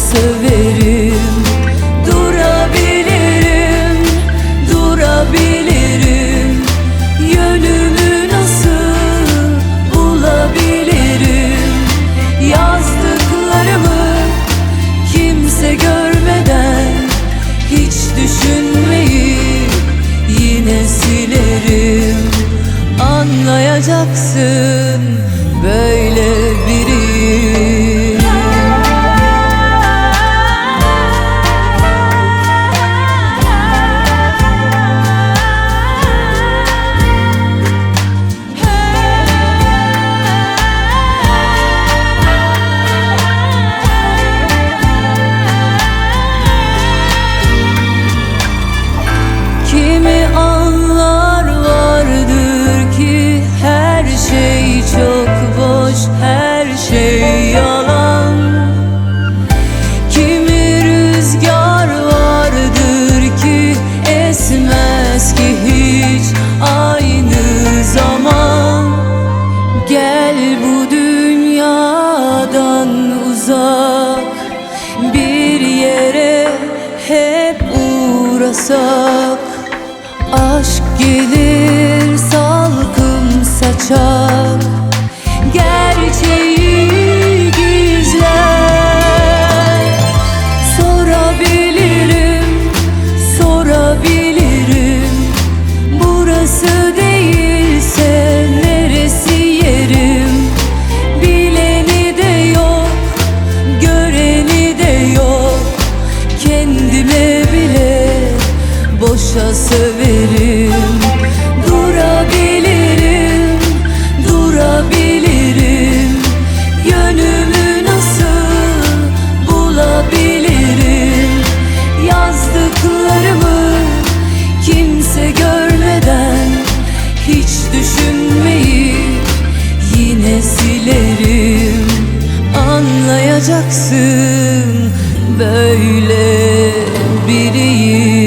severim. Durabilirim, durabilirim. Yönümü nasıl bulabilirim? Yazdıklarımı kimse görmeden Hiç düşünmeyi yine silerim. Anlayacaksın. Yasak Aşk gelir salkım saçar Gerçeği gizler. Sorabilirim, sorabilirim. Burası değilse neresi yerim? Bileni de yok, göreni de yok. Kendime başa söverim Durabilirim, durabilirim. Yönümü nasıl bulabilirim? Yazdıklarımı kimse görmeden Hiç düşünmeyi yine silerim. Anlayacaksın böyle biriyim.